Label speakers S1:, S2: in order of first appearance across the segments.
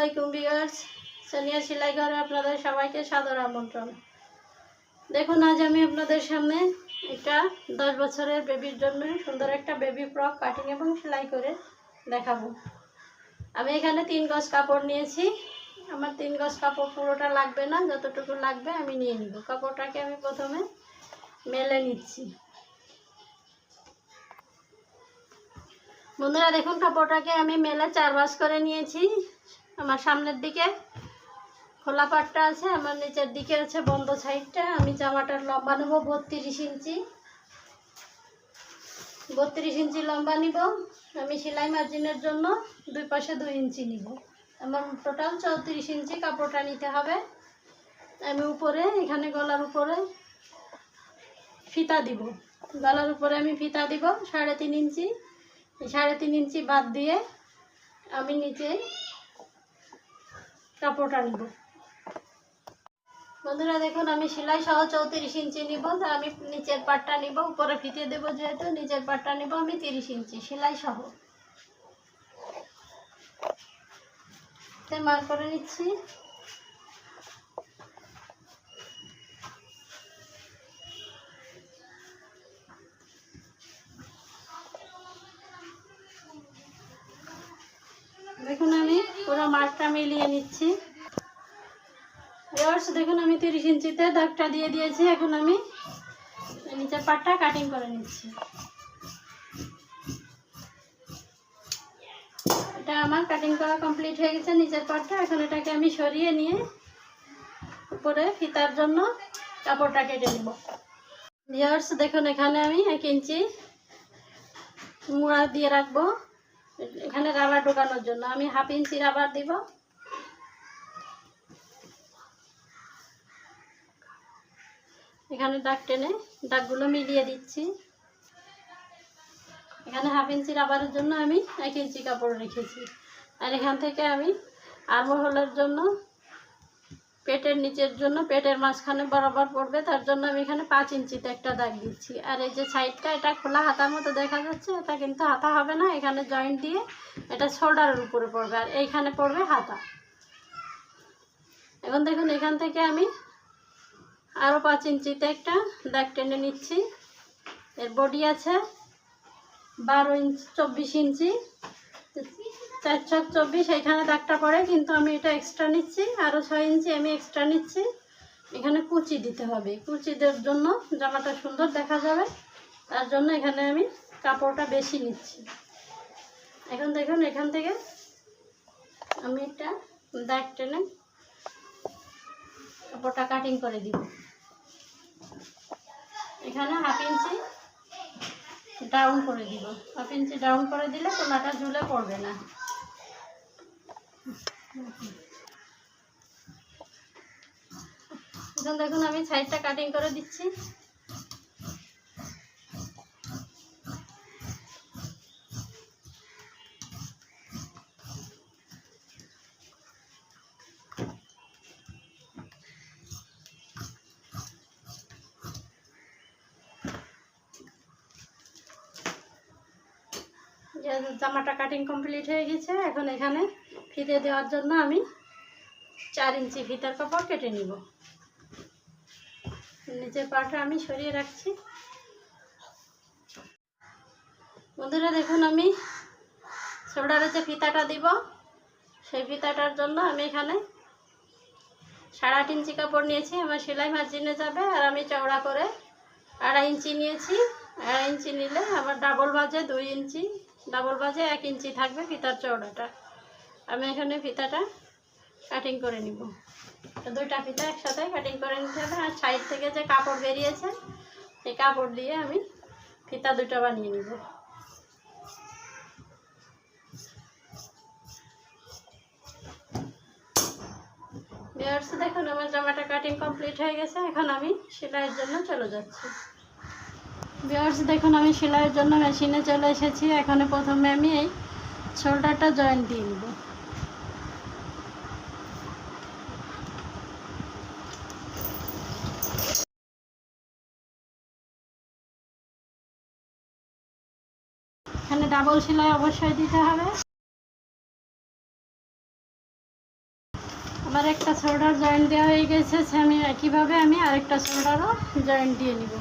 S1: আলাইকুম বিয়ার্স সোনিয়া সেলাই ঘরে আপনাদের সবাইকে সাদর আমন্ত্রণ। দেখুন, আজ আমি আপনাদের সামনে একটা দশ বছরের বেবির জন্য সুন্দর একটা বেবি ফ্রক কাটিং এবং সেলাই করে দেখাবো। আমি এখানে তিন গজ কাপড় নিয়েছি। আমার তিন গজ কাপড় পুরোটা লাগবে না, যতটুকু লাগবে আমি নিয়ে নিব। কাপড়টাকে আমি প্রথমে মেলে নিচ্ছি। বন্ধুরা, দেখুন, কাপড়টাকে আমি মেলে চার বাস করে নিয়েছি। আমার সামনের দিকে খোলা পাটটা আছে, আমার নিচের দিকে আছে বন্ধ সাইডটা। আমি জামাটার লম্বা নেব, বত্রিশ ইঞ্চি। বত্রিশ ইঞ্চি লম্বা নিব। আমি সেলাই মার্জিনের জন্য দুই পাশে দুই ইঞ্চি নিব। আমার টোটাল চৌত্রিশ ইঞ্চি কাপড়টা নিতে হবে। আমি উপরে, এখানে গলার উপরে ফিতা দিব। গলার উপরে আমি ফিতা দিব, সাড়ে তিন ইঞ্চি। সাড়ে তিন ইঞ্চি বাদ দিয়ে আমি নিচে কাপড়টা নিব বন্ধুরা, দেখুন, আমি সেলাই সহ চৌত্রিশ ইঞ্চি নিব, তা আমি নিচের পাটটা নিব, উপরে ফিতে দেবো যেহেতু, নিচের পাটটা নিব আমি তিরিশ ইঞ্চি, সেলাই সহ। মার করে নিচ্ছি। মিলিয়ে নিচ্ছি। ভিউয়ার্স দেখুন আমি তিরিশ ইঞ্চিতে দাগটা দিয়ে দিয়েছি, এখন আমি নিচের পাটটা কাটিং করে নিচ্ছি। এটা আমার কাটিং করা কমপ্লিট হয়ে গেছে, নিচের পাটটা। এখন এটাকে আমি সরিয়ে নিয়ে উপরে ফিতার জন্য কাপড়টা কেটে নেব। ভিউয়ার্স দেখুন, এখানে আমি এক ইঞ্চি মুড়া দিয়ে রাখব। এখানে রাবার ঢোকানোর জন্য আমি হাফ ইঞ্চি রাবার দিব। এখানে দাগ টেনে দাগগুলো মিলিয়ে দিচ্ছি। এখানে হাফ ইঞ্চি রাবারের জন্য আমি এক ইঞ্চি কাপড় রেখেছি। আর এখান থেকে আমি আর্মো হোলের জন্য, পেটের নিচের জন্য, পেটের মাঝখানে বরাবর পড়বে, তার জন্য আমি এখানে পাঁচ ইঞ্চিতে একটা দাগ দিচ্ছি। আর এই যে সাইডটা, এটা খোলা হাতার মতো দেখা যাচ্ছে, এটা কিন্তু হাতা হবে না, এখানে জয়েন্ট দিয়ে এটা শোল্ডারের উপরে পড়বে, আর এইখানে পড়বে হাতা। এখন দেখুন, এখান থেকে আমি আরও পাঁচ ইঞ্চিতে একটা দাগ টেনে নিচ্ছি। এর বডি আছে বারো ইঞ্চি, চব্বিশ ইঞ্চি, চার ছক চব্বিশ এখানে দাগটা পড়ে, কিন্তু আমি এটা এক্সট্রা নিচ্ছি আরও ছয় ইঞ্চি আমি এক্সট্রা নিচ্ছি। এখানে কুচি দিতে হবে, কুচিদের জন্য জামাটা সুন্দর দেখা যাবে, তার জন্য এখানে আমি কাপড়টা বেশি নিচ্ছি। এখন দেখুন, এখান থেকে আমি একটা দাগ টেনে কাপড়টা কাটিং করে দিব। এখানে হাফ ইঞ্চি ডাউন করে দিব। হাফ ইঞ্চি ডাউন করে দিলে কোনাটা ঝুলে পড়বে না। এখন দেখুন আমি সাইডটা কাটিং করে দিচ্ছি। জামাটা কাটিং কমপ্লিট হয়ে গেছে। এখন এখানে ফিতে দেওয়ার জন্য আমি চার ইঞ্চি ফিতার কাপড় কেটে নিব। নিচের পাটা আমি সরিয়ে রাখছি। বন্ধুরা, দেখুন আমি শোল্ডারে যে ফিতাটা দিব, সেই ফিতাটার জন্য আমি এখানে সাড়ে আট ইঞ্চি কাপড় নিয়েছি। আমার সেলাই মার্জিনে যাবে আর আমি চওড়া করে আড়াই ইঞ্চি নিয়েছি। আড়াই ইঞ্চি নিলে আমার ডাবল বাজে দুই ইঞ্চি। ডাবল বাজে, এক ইঞ্চি থাকবে ফিতার চওড়াটা। আমি এখানে ফিতাটা কাটিং করে নিব। দুইটা ফিতা একসাথে কাটিং করে নিতে হবে। আর সাইড থেকে যে কাপড় বেরিয়েছে, সেই কাপড় দিয়ে আমি ফিতা দুটো বানিয়ে নিব। দেখুন, আমার জামাটা কাটিং কমপ্লিট হয়ে গেছে। এখন আমি সেলাইয়ের জন্য চলে যাচ্ছি। বিয়ার্স দেখুন, আমি সেলাইয়ের জন্য মেশিনে চলে এসেছি। এখানে প্রথমে আমি এই শোল্ডারটা জয়েন্ট দিয়ে নিব। এখানে ডাবল সেলাই অবশ্যই দিতে হবে। আবার একটা শোল্ডার জয়েন্ট দেওয়া হয়ে গেছে আমি একইভাবে আমি আরেকটা শোল্ডারও জয়েন্ট দিয়ে নিব।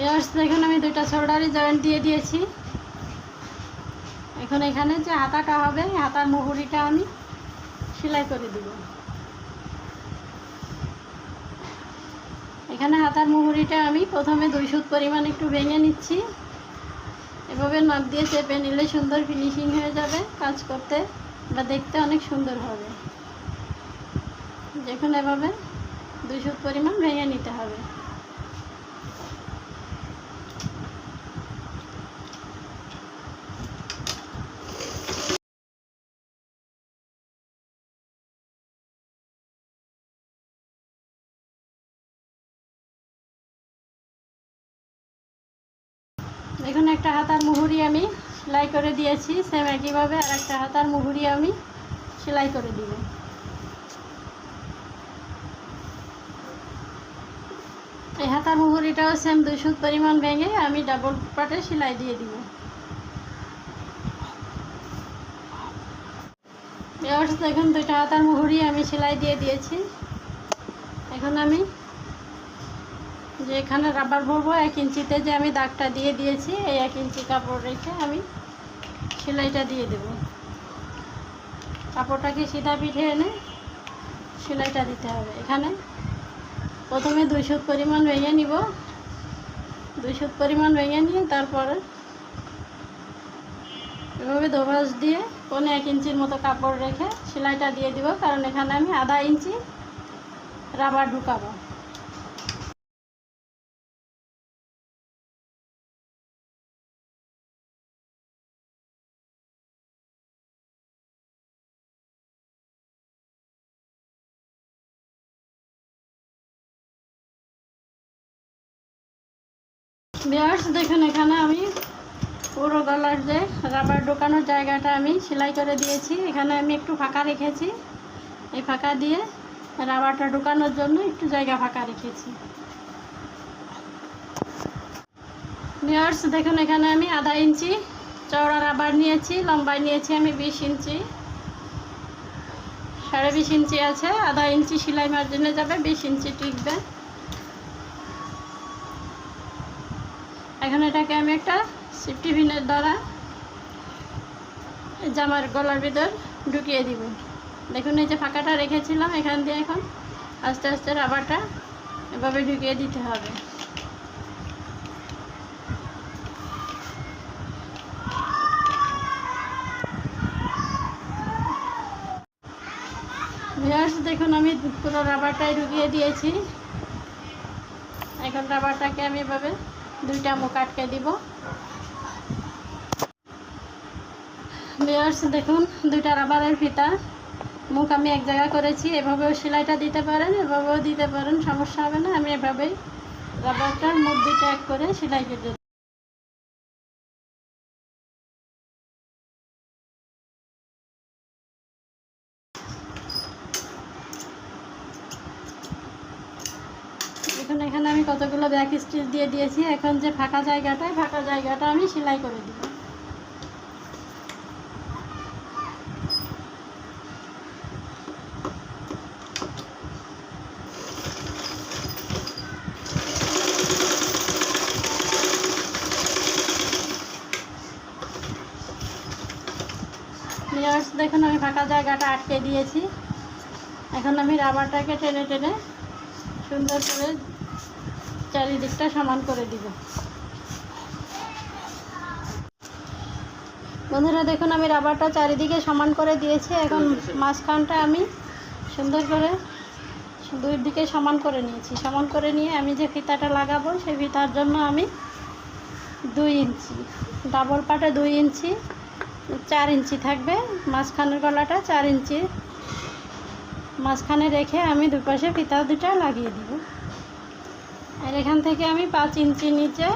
S1: ইয়ার্স দেখুন আমি দুইটা শোল্ডারই জয়েন্ট দিয়ে দিয়েছি। এখন এখানে যে হাতাটা হবে হাতার মুহুরিটা আমি সেলাই করে দিব। এখানে হাতার মুহুরিটা আমি প্রথমে দুই সুত পরিমাণ একটু ভেঙে নিচ্ছি। এভাবে নখ দিয়ে চেপে নিলে সুন্দর ফিনিশিং হয়ে যাবে কাজ করতে বা দেখতে অনেক সুন্দর হবে। দেখুন এভাবে দুই সুত পরিমাণ ভেঙে নিতে হবে দেখুন একটা হাতার মুহুরি আমি সেলাই করে দিয়েছি সেম একইভাবে আর একটা হাতার মুহুরি আমি সেলাই করে দিব। এই হাতার মুহুরিটাও সেম সুত পরিমাণ ভেঙে আমি ডাবল পাটে সেলাই দিয়ে দিব। এবার দেখুন, দুইটা হাতার মুহুরি আমি সেলাই দিয়ে দিয়েছি। এখন আমি যে এখানে রাবার ভরবো এক ইঞ্চিতে যে আমি দাগটা দিয়ে দিয়েছি, এই এক ইঞ্চি কাপড় রেখে আমি সেলাইটা দিয়ে দেব। কাপড়টাকে সিধা পিঠে এনে সেলাইটা দিতে হবে। এখানে প্রথমে দুই সুত পরিমাণ ভেঙে নিব। দুই সুত পরিমাণ ভেঙে নিয়ে তারপরে এভাবে দোভাস দিয়ে কোনো এক ইঞ্চির মতো কাপড় রেখে সেলাইটা দিয়ে দিব, কারণ এখানে আমি আধা ইঞ্চি রাবার ঢুকাবো। বিয়ার্স দেখুন এখানে আমি পুরো গলার যে রাবার ঢোকানোর জায়গাটা আমি সেলাই করে দিয়েছি। এখানে আমি একটু ফাঁকা রেখেছি। এই ফাঁকা দিয়ে রাবারটা ঢোকানোর জন্য একটু জায়গা ফাঁকা রেখেছি। বিয়ার্স দেখুন এখানে আমি আধা ইঞ্চি চওড়া রাবার নিয়েছি, লম্বায় নিয়েছি আমি বিশ ইঞ্চি। সাড়ে বিশ ইঞ্চি আছে, আধা ইঞ্চি সেলাই মার্জিনে যাবে, বিশ ইঞ্চি টিকবে। এখন এটাকে আমি একটা সিফটি ভিনের দ্বারা জামার গলার ভিতর ঢুকিয়ে দিব। দেখুন, এই যে ফাঁকাটা রেখেছিলাম এখান দিয়ে এখন আস্তে আস্তে রাবারটা এভাবে ঢুকিয়ে দিতে হবে। দেখুন, আমি পুরো রাবারটাই ঢুকিয়ে দিয়েছি। এখন রাবারটাকে আমি এভাবে দুইটা মুখ আটকে দিব। ভিউয়ার্স দেখুন, দুইটা রাবারের ফিতা। মুখ আমি এক জায়গা করেছি, এভাবেও সেলাইটা দিতে পারেন, এভাবেও দিতে পারেন, সমস্যা হবে না, আমি এভাবেই রাবারটার মুখ দুইটা এক করে সেলাই কেটে দিই। দেখুন এখানে আমি কতগুলো ব্যাক স্টিচ দিয়ে দিয়েছি। এখন যে ফাঁকা জায়গাটায়, ফাঁকা জায়গাটা আমি সেলাই করে দিব। দেখুন, আমি ফাঁকা জায়গাটা আটকে দিয়েছি। এখন আমি রাবারটাকে টেনে টেনে সুন্দর করে চারিদিকটা সমান করে দিব। বন্ধুরা, দেখুন, আমি রাবারটা চারিদিকে সমান করে দিয়েছি। এখন মাঝখানটা আমি সুন্দর করে দুই দিকে সমান করে নিয়েছি। সমান করে নিয়ে আমি যে ফিতাটা লাগাবো, সেই ফিতার জন্য আমি দুই ইঞ্চি, ডাবল পাটে দুই ইঞ্চি, চার ইঞ্চি থাকবে। মাঝখানের গলাটা চার ইঞ্চি। মাঝখানে রেখে আমি দুপাশে ফিতা দুটা লাগিয়ে দিব। আর এখান থেকে আমি পাঁচ ইঞ্চি নিচে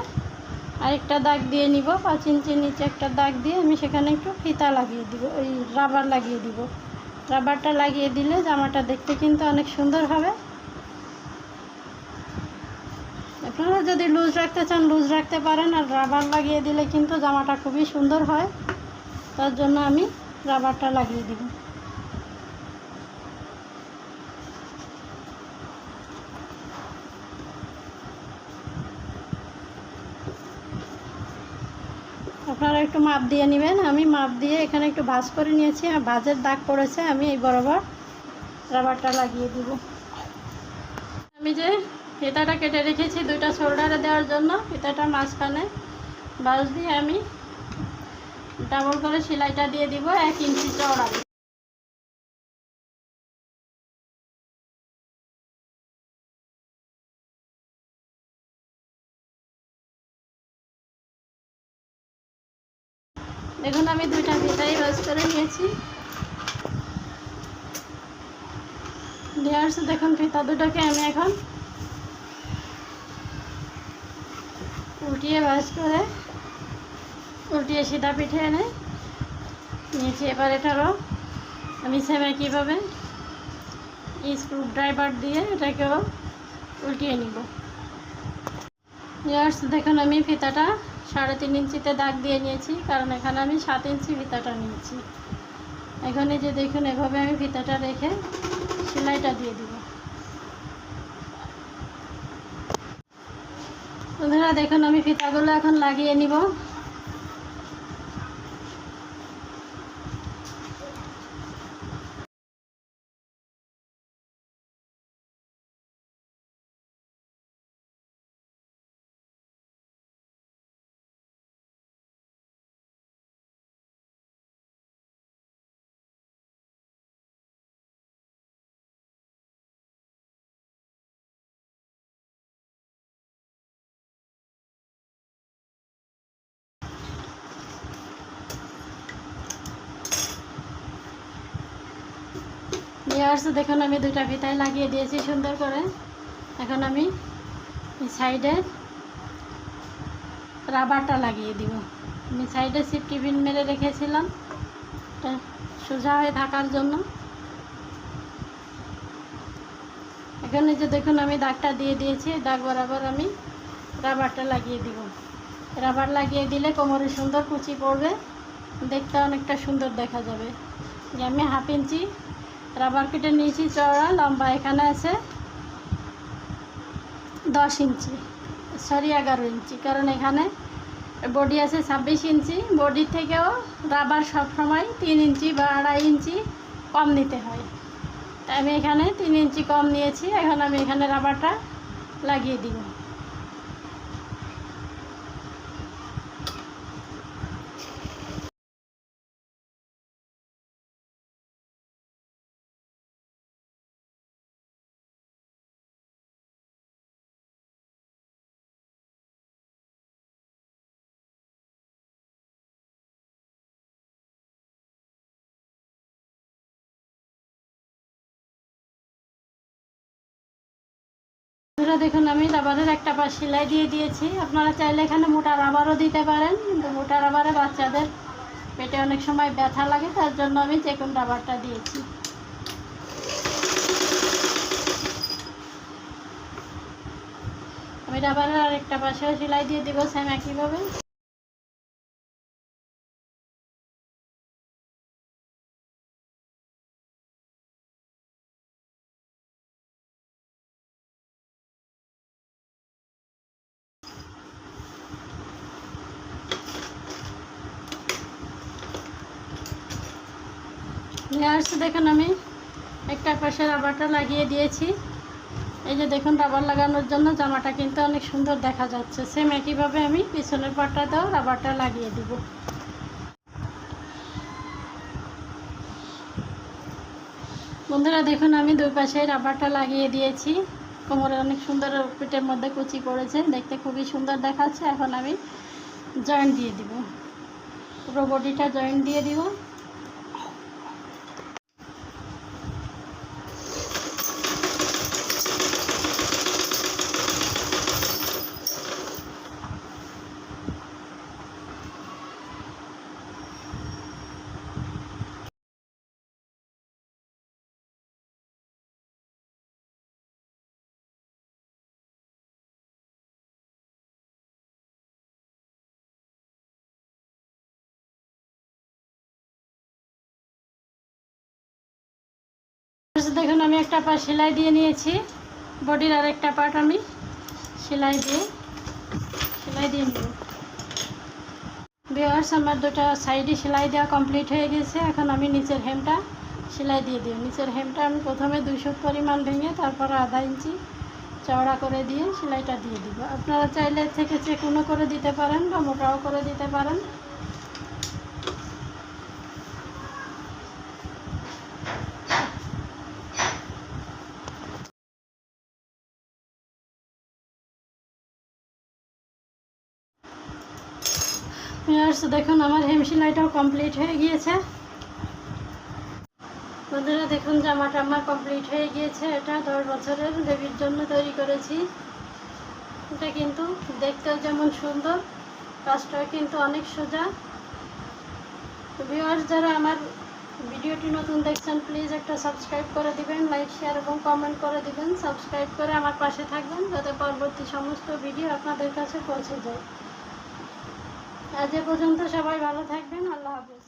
S1: আরেকটা দাগ দিয়ে নিব। পাঁচ ইঞ্চি নিচে একটা দাগ দিয়ে আমি সেখানে একটু ফিতা লাগিয়ে দিব, ওই রাবার লাগিয়ে দিব। রাবারটা লাগিয়ে দিলে জামাটা দেখতে কিন্তু অনেক সুন্দর হবে। আপনারা যদি লুজ রাখতে চান, লুজ রাখতে পারেন। আর রাবার লাগিয়ে দিলে কিন্তু জামাটা খুবই সুন্দর হয়। তার জন্য আমি রাবারটা লাগিয়ে দিব। আপনারা একটু মাপ দিয়ে নেবেন। আমি মাপ দিয়ে এখানে একটু ভাজ করে নিয়েছি, আর ভাজের দাগ পড়েছে, আমি এই বরাবর রাবারটা লাগিয়ে দিব। আমি যে ফিতাটা কেটে রেখেছি দুইটা শোল্ডারে দেওয়ার জন্য ফিতাটার মাঝখানে বাস দিয়ে আমি ডাবল করে সেলাইটা দিয়ে দিব, এক ইঞ্চি চড়া দেখুন আমি দুইটা ফিতাই বাস করে নিয়েছি। দেওয়ার দেখুন ফিতা দুটোকে আমি এখন উল্টিয়ে ভাজ করে উল্টিয়ে সিধা পিঠে এনে নিয়েছি। এবার এটারও আমি সেম একইভাবে স্ক্রু ড্রাইভার দিয়ে এটাকেও উল্টিয়ে নিব। ইয়ার্স দেখুন আমি ফিতাটা সাড়ে তিন ইঞ্চিতে দাগ দিয়ে নিয়েছি, কারণ এখানে আমি সাত ইঞ্চি ভিতাটা নিয়েছি। এখানে যে দেখুন, এভাবে আমি ভিতাটা রেখে সেলাইটা দিয়ে দিব। বন্ধুরা, দেখুন, আমি ফিতাগুলো এখন লাগিয়ে নিব। আসছে। দেখুন, আমি দুটা ফিতায় লাগিয়ে দিয়েছি সুন্দর করে। এখন আমি সাইডে রাবারটা লাগিয়ে দিব। আমি সাইডে সিফটি পিন মেরে রেখেছিলাম। সোজা হয়ে থাকার জন্য। এখন যে দেখুন, আমি দাগটা দিয়ে দিয়েছি। দাগ বরাবর আমি রাবারটা লাগিয়ে দিব। রাবার লাগিয়ে দিলে কোমরে সুন্দর কুচি পড়বে। দেখতে অনেকটা সুন্দর দেখা যাবে। যে আমি হাফ ইঞ্চি রাবার কেটে নিয়েছি চড়া লম্বা এখানে আছে দশ ইঞ্চি, সরি এগারো ইঞ্চি, কারণ এখানে বডি আছে ছাব্বিশ ইঞ্চি বডির থেকেও রাবার সবসময় তিন ইঞ্চি বা আড়াই ইঞ্চি কম নিতে হয়। তাই আমি এখানে তিন ইঞ্চি কম নিয়েছি, এখন আমি এখানে রাবারটা লাগিয়ে দিব। বন্ধুরা দেখুন, আমি রাবারের একটা পাশ সেলাই দিয়ে দিয়েছি। আপনারা চাইলে এখানে মোটা রাবারও দিতে পারেন, কিন্তু মোটা রাবারে বাচ্চাদের পেটে অনেক সময় ব্যথা লাগে, তার জন্য আমি চেকুন রাবারটা দিয়েছি। আমি রাবারের আরেকটা পাশেও সেলাই দিয়ে দিব, সেম একইভাবে। আসছে, দেখুন আমি। একটা পাশে রাবারটা লাগিয়ে দিয়েছি। এই যে দেখুন, রাবার লাগানোর জন্য জামাটা কিন্তু অনেক সুন্দর দেখা যাচ্ছে। সেম একইভাবে আমি পিছনের পাটটাতেও রাবারটা লাগিয়ে দিব। বন্ধুরা, দেখুন, আমি দুই পাশে রাবারটা লাগিয়ে দিয়েছি। কোমরে অনেক সুন্দর পিঠের মধ্যে কুচি পড়েছে। দেখতে খুবই সুন্দর দেখাচ্ছে। এখন আমি জয়েন্ট দিয়ে দিব। পুরো বডিটা জয়েন্ট দিয়ে দিব। দেখুন, আমি একটা পা সেলাই দিয়ে নিয়েছি। বডির আর একটা পার্ট আমি সেলাই দিয়ে সেলাই দিয়ে নেব। বিয়ার্স আমার দুটো সাইডে সেলাই দেওয়া কমপ্লিট হয়ে গেছে। এখন আমি নিচের হেমটা সেলাই দিয়ে দিই। নিচের হেমটা আমি প্রথমে দুইশো পরিমাণ ভেঙে তারপর আধা ইঞ্চি চওড়া করে দিয়ে সেলাইটা দিয়ে দিব। আপনারা চাইলে থেকে চেকুনো করে দিতে পারেন বা মোটাও করে দিতে পারেন। ভিউয়ার্স দেখুন, আমার হেম সেলাইটাও কমপ্লিট হয়ে গিয়েছে। বন্ধুরা, দেখুন জামাটা আমার কমপ্লিট হয়ে গিয়েছে। এটা দশ বছরের বেবির জন্য তৈরি করেছি। এটা কিন্তু দেখতেও যেমন সুন্দর, কাজটাও কিন্তু অনেক সোজা। ভিউয়ার্স যারা আমার ভিডিওটি নতুন দেখছেন প্লিজ একটা সাবস্ক্রাইব করে দিবেন লাইক শেয়ার এবং কমেন্ট করে দিবেন। সাবস্ক্রাইব করে আমার পাশে থাকবেন, যাতে পরবর্তী সমস্ত ভিডিও আপনাদের কাছে পৌঁছে যায়। আজ পর্যন্ত সবাই ভালো থাকবেন আল্লাহ হাফেজ।